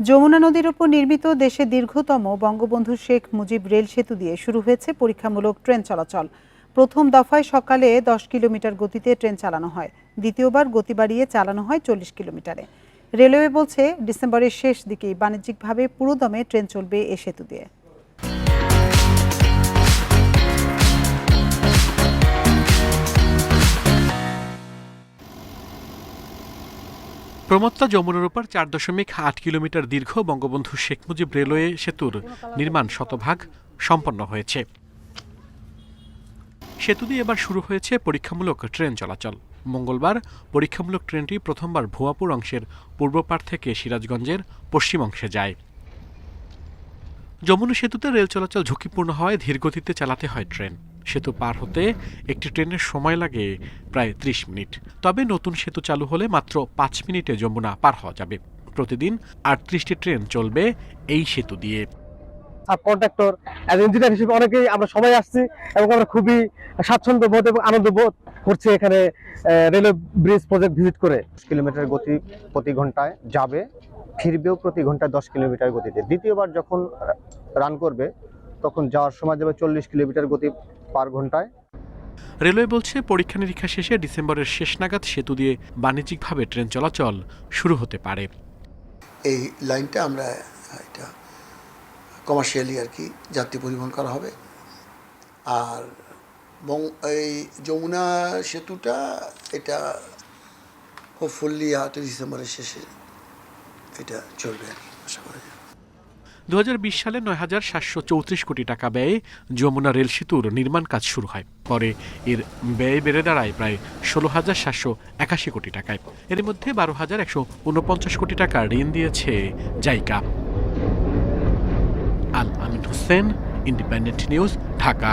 যমুনা নদীর উপর নির্মিত দেশে দীর্ঘতম বঙ্গবন্ধু শেখ মুজিব রেল সেতু দিয়ে শুরু হয়েছে পরীক্ষামূলক ট্রেন চলাচল। প্রথম দফায় সকালে দশ কিলোমিটার গতিতে ট্রেন চালানো হয়। দ্বিতীয়বার গতি বাড়িয়ে চালানো হয় চল্লিশ কিলোমিটারে। রেলওয়ে বলছে, ডিসেম্বরের শেষ দিকেই বাণিজ্যিকভাবে পুরোদমে ট্রেন চলবে এ সেতু দিয়ে। প্রমত্তা যমুনার উপর চার দশমিক আট কিলোমিটার দীর্ঘ বঙ্গবন্ধু শেখ মুজিব রেলওয়ে সেতুর নির্মাণ শতভাগ সম্পন্ন হয়েছে। সেতু দিয়ে এবার শুরু হয়েছে পরীক্ষামূলক ট্রেন চলাচল। মঙ্গলবার পরীক্ষামূলক ট্রেনটি প্রথমবার ভুয়াপুর অংশের পূর্ব পাড় থেকে সিরাজগঞ্জের পশ্চিম অংশে যায়। যমুনা সেতুতে রেল চলাচল ঝুঁকিপূর্ণ হওয়ায় ধীরগতিতে চালাতে হয় ট্রেন। সেতু পার হতে একটি ট্রেনের সময় লাগে প্রায় ত্রিশ মিনিট। তবে নতুন সেতু চালু হলে মাত্র পাঁচ মিনিটে যমুনা পার হওয়া যাবে। প্রতিদিন আটত্রিশটি ট্রেন চলবে এই সেতু দিয়ে। সাব কন্ট্রাক্টর অ্যাজ ইঞ্জিনিয়ার হিসেবে অনেকেই আমরা সবাই আসছি এবং আমরা খুবই স্বাচ্ছন্দ্য বোধ এবং আনন্দ বোধ করছি এখানে রেলওয়ে ব্রিজ প্রজেক্ট ভিজিট করে। কিলোমিটার গতি প্রতি ঘন্টায় যাবে ফিরবেও প্রতি ঘন্টায় দশ কিলোমিটার গতিতে। দ্বিতীয়বার যখন রান করবে তখন যাওয়ার সময় যাবে চল্লিশ কিলোমিটার গতি পার ঘন্টায়। রেলওয়ে বলছে পরীক্ষা নিরীক্ষা শেষে ডিসেম্বরের শেষ নাগাদ সেতু দিয়ে বাণিজ্যিকভাবে ট্রেন চলাচল শুরু হতে পারে। এই লাইনটা আমরা এটা কমার্শিয়ালি আর কি যাত্রী পরিবহন করা হবে। আর বং এই যমুনা সেতুটা এটা হোপফুল্লি হয়তো ডিসেম্বরের শেষে এটা চলবে আর কি আশা করা যায়। দু হাজার বিশ সালে নয় হাজার সাতশো চৌত্রিশ কোটি টাকা ব্যয়ে যমুনা রেল সেতুর নির্মাণ কাজ শুরু হয়। পরে এর ব্যয় বেড়ে দাঁড়ায় প্রায় ষোলো হাজার সাতশো একাশি কোটি টাকায়। এর মধ্যে বারো হাজার একশো উনপঞ্চাশ কোটি টাকা ঋণ দিয়েছে JICA. Al Amin Hossain, Independent News, Dhaka.